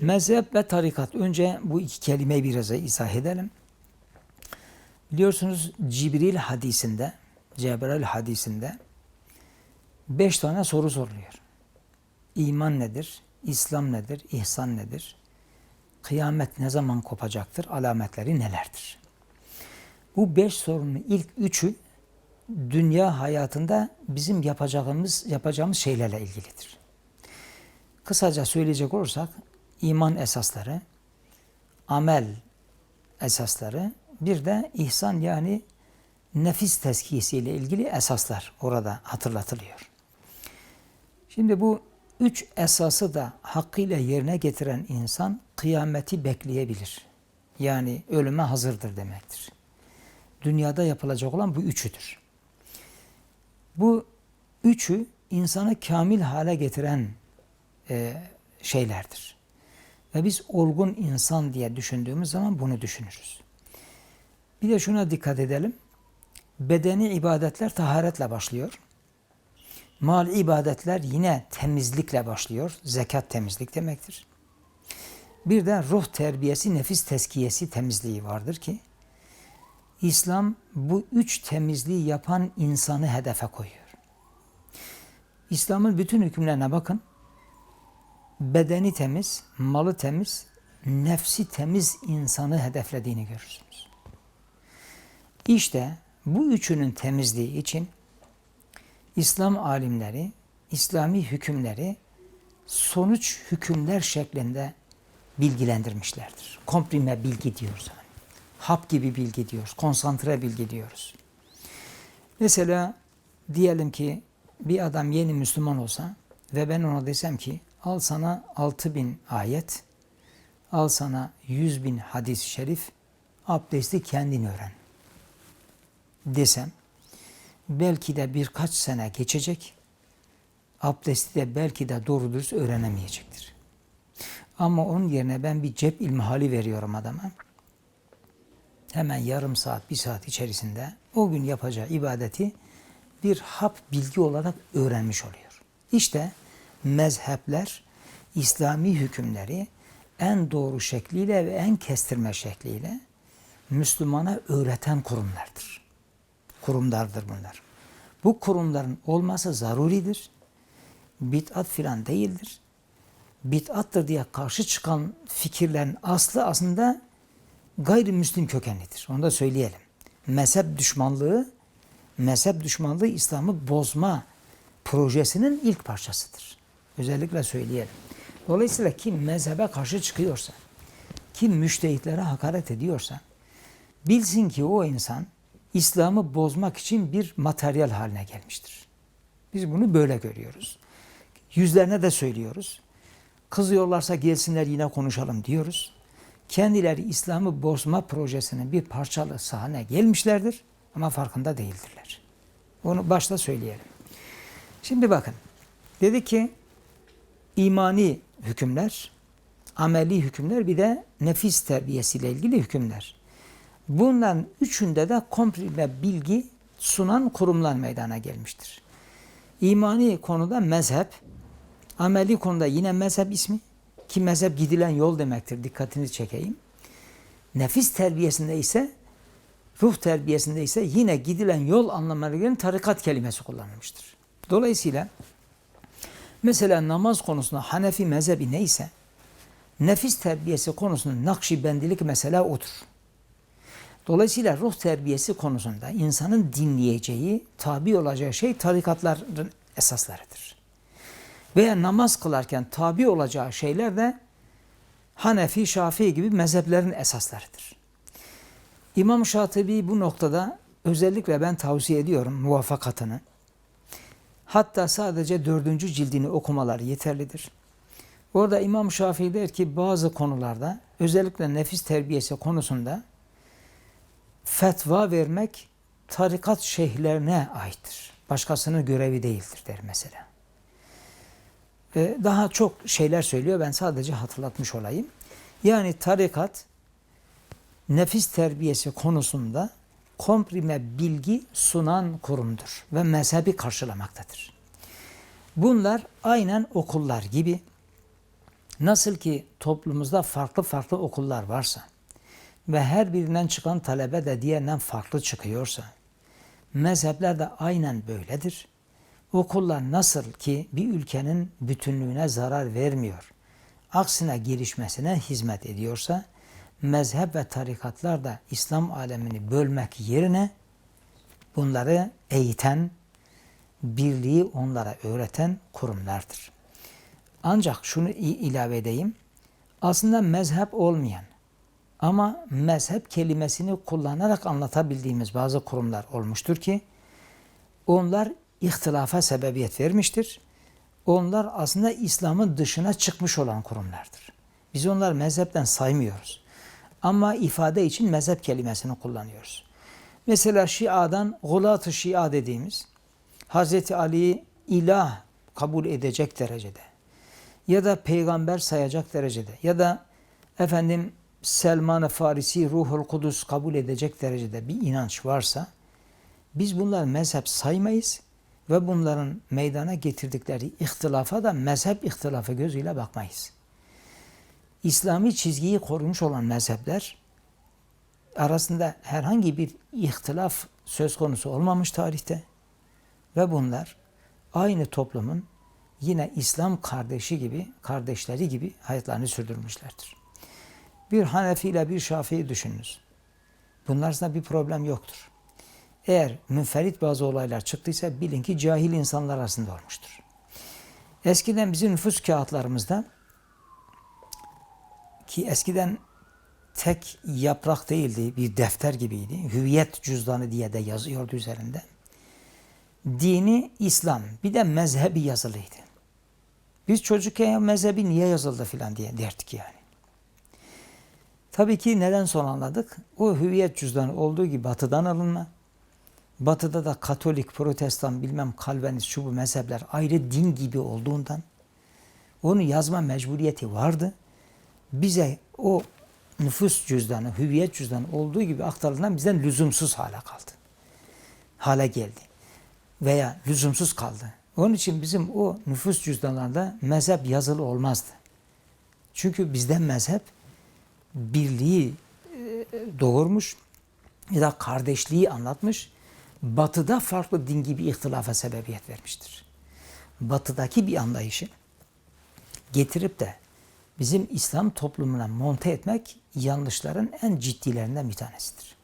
Mezhep ve tarikat. Önce bu iki kelimeyi biraz izah edelim. Biliyorsunuz Cibril hadisinde, Cebrail hadisinde beş tane soru soruluyor. İman nedir? İslam nedir? İhsan nedir? Kıyamet ne zaman kopacaktır? Alametleri nelerdir? Bu beş sorunun ilk üçü dünya hayatında bizim yapacağımız yapacağımız şeylerle ilgilidir. Kısaca söyleyecek olursak iman esasları, amel esasları, bir de ihsan yani nefis tezkiyesi ile ilgili esaslar orada hatırlatılıyor. Şimdi bu üç esası da hakkıyla yerine getiren insan kıyameti bekleyebilir. Yani ölüme hazırdır demektir. Dünyada yapılacak olan bu üçüdür. Bu üçü insanı kamil hale getiren e, şeylerdir. Ve biz olgun insan diye düşündüğümüz zaman bunu düşünürüz. Bir de şuna dikkat edelim. Bedeni ibadetler taharetle başlıyor. Mal ibadetler yine temizlikle başlıyor. Zekat temizlik demektir. Bir de ruh terbiyesi, nefis teskiyesi temizliği vardır ki İslam bu üç temizliği yapan insanı hedefe koyuyor. İslam'ın bütün hükümlerine bakın. Bedeni temiz, malı temiz, nefsi temiz insanı hedeflediğini görürsünüz. İşte bu üçünün temizliği için İslam alimleri, İslami hükümleri sonuç hükümler şeklinde bilgilendirmişlerdir. Komprime bilgi diyoruz. Yani. Hap gibi bilgi diyoruz. Konsantre bilgi diyoruz. Mesela diyelim ki bir adam yeni Müslüman olsa ve ben ona desem ki al sana 6000 ayet, al sana 100 bin hadis-i şerif, abdesti kendin öğren desem belki de birkaç sene geçecek, abdesti de belki de doğru dürüst öğrenemeyecektir. Ama onun yerine ben bir cep ilmihali veriyorum adama. Hemen yarım saat, bir saat içerisinde o gün yapacağı ibadeti bir hap bilgi olarak öğrenmiş oluyor. İşte mezhepler İslami hükümleri en doğru şekliyle ve en kestirme şekliyle Müslümana öğreten kurumlardır. Kurumlardır bunlar. Bu kurumların olması zaruridir. Bit'at filan değildir. Bit'attır diye karşı çıkan fikirlerin aslı aslında gayrimüslim kökenlidir. Onu da söyleyelim. Mezhep düşmanlığı, mezhep düşmanlığı İslam'ı bozma projesinin ilk parçasıdır. Özellikle söyleyelim. Dolayısıyla kim mezhebe karşı çıkıyorsa, kim müştehitlere hakaret ediyorsa, bilsin ki o insan İslam'ı bozmak için bir materyal haline gelmiştir. Biz bunu böyle görüyoruz. Yüzlerine de söylüyoruz. Kızıyorlarsa gelsinler yine konuşalım diyoruz. Kendileri İslam'ı bozma projesinin bir parçalı sahne gelmişlerdir ama farkında değildirler. Onu başta söyleyelim. Şimdi bakın. Dedi ki imani hükümler, ameli hükümler bir de nefis terbiyesiyle ilgili hükümler. Bunların üçünde de komprime bilgi sunan kurumlar meydana gelmiştir. İmani konuda mezhep, ameli konuda yine mezhep ismi ki mezhep gidilen yol demektir. Dikkatinizi çekeyim. Nefis terbiyesinde ise ruh terbiyesinde ise yine gidilen yol anlamına gelen tarikat kelimesi kullanılmıştır. Dolayısıyla mesela namaz konusunda Hanefi mezhebi neyse nefis terbiyesi konusunda Nakşibendilik mesela odur. Dolayısıyla ruh terbiyesi konusunda insanın dinleyeceği, tabi olacağı şey tarikatların esaslarıdır. Veya namaz kılarken tabi olacağı şeyler de Hanefi, Şafii gibi mezheplerin esaslarıdır. İmam Şatibi bu noktada özellikle ben tavsiye ediyorum muvaffakatını. Hatta sadece dördüncü cildini okumaları yeterlidir. Orada İmam Şafii der ki bazı konularda özellikle nefis terbiyesi konusunda fetva vermek tarikat şeyhlerine aittir. Başkasının görevi değildir der mesela. Daha çok şeyler söylüyor ben sadece hatırlatmış olayım. Yani tarikat nefis terbiyesi konusunda komprime bilgi sunan kurumdur ve mezhebi karşılamaktadır. Bunlar aynen okullar gibi Nasıl ki toplumumuzda farklı farklı okullar varsa ve her birinden çıkan talebe de diğerinden farklı çıkıyorsa, mezhepler de aynen böyledir. Okullar nasıl ki bir ülkenin bütünlüğüne zarar vermiyor, aksine gelişmesine hizmet ediyorsa, mezhep ve tarikatlar da İslam alemini bölmek yerine bunları eğiten, birliği onlara öğreten kurumlardır. Ancak şunu ilave edeyim. Aslında mezhep olmayan ama mezhep kelimesini kullanarak anlatabildiğimiz bazı kurumlar olmuştur ki onlar ihtilafa sebebiyet vermiştir. Onlar aslında İslam'ın dışına çıkmış olan kurumlardır. Biz onlar mezhepten saymıyoruz. Ama ifade için mezhep kelimesini kullanıyoruz. Mesela Şia'dan Gulat-ı Şia dediğimiz Hazreti Ali'yi ilah kabul edecek derecede ya da peygamber sayacak derecede ya da efendim Selman-ı Farisi Ruhul Kudüs kabul edecek derecede bir inanç varsa biz bunlar mezhep saymayız ve bunların meydana getirdikleri ihtilafa da mezhep ihtilafı gözüyle bakmayız. İslami çizgiyi korumuş olan mezhepler arasında herhangi bir ihtilaf söz konusu olmamış tarihte ve bunlar aynı toplumun yine İslam kardeşi gibi, kardeşleri gibi hayatlarını sürdürmüşlerdir. Bir Hanefi ile bir Şafii düşününüz. Bunlar arasında bir problem yoktur. Eğer münferit bazı olaylar çıktıysa bilin ki cahil insanlar arasında olmuştur. Eskiden bizim nüfus kağıtlarımızda ki eskiden tek yaprak değildi, bir defter gibiydi. Hüviyet cüzdanı diye de yazıyordu üzerinde. Dini İslam, bir de mezhebi yazılıydı. Biz çocukken mezhebi niye yazıldı filan diye derdik yani. Tabii ki neden son anladık? O hüviyet cüzdanı olduğu gibi batıdan alınma. Batıda da Katolik, Protestan, bilmem Kalvenist, şu bu mezhepler ayrı din gibi olduğundan onu yazma mecburiyeti vardı. Bize o nüfus cüzdanı, hüviyet cüzdanı olduğu gibi aktarılan bizden lüzumsuz hale kaldı. Hale geldi. Veya lüzumsuz kaldı. Onun için bizim o nüfus cüzdanlarında mezhep yazılı olmazdı. Çünkü bizden mezhep birliği e, doğurmuş ya da kardeşliği anlatmış. Batıda farklı din gibi ihtilafa sebebiyet vermiştir. Batıdaki bir anlayışı getirip de bizim İslam toplumuna monte etmek yanlışların en ciddilerinden bir tanesidir.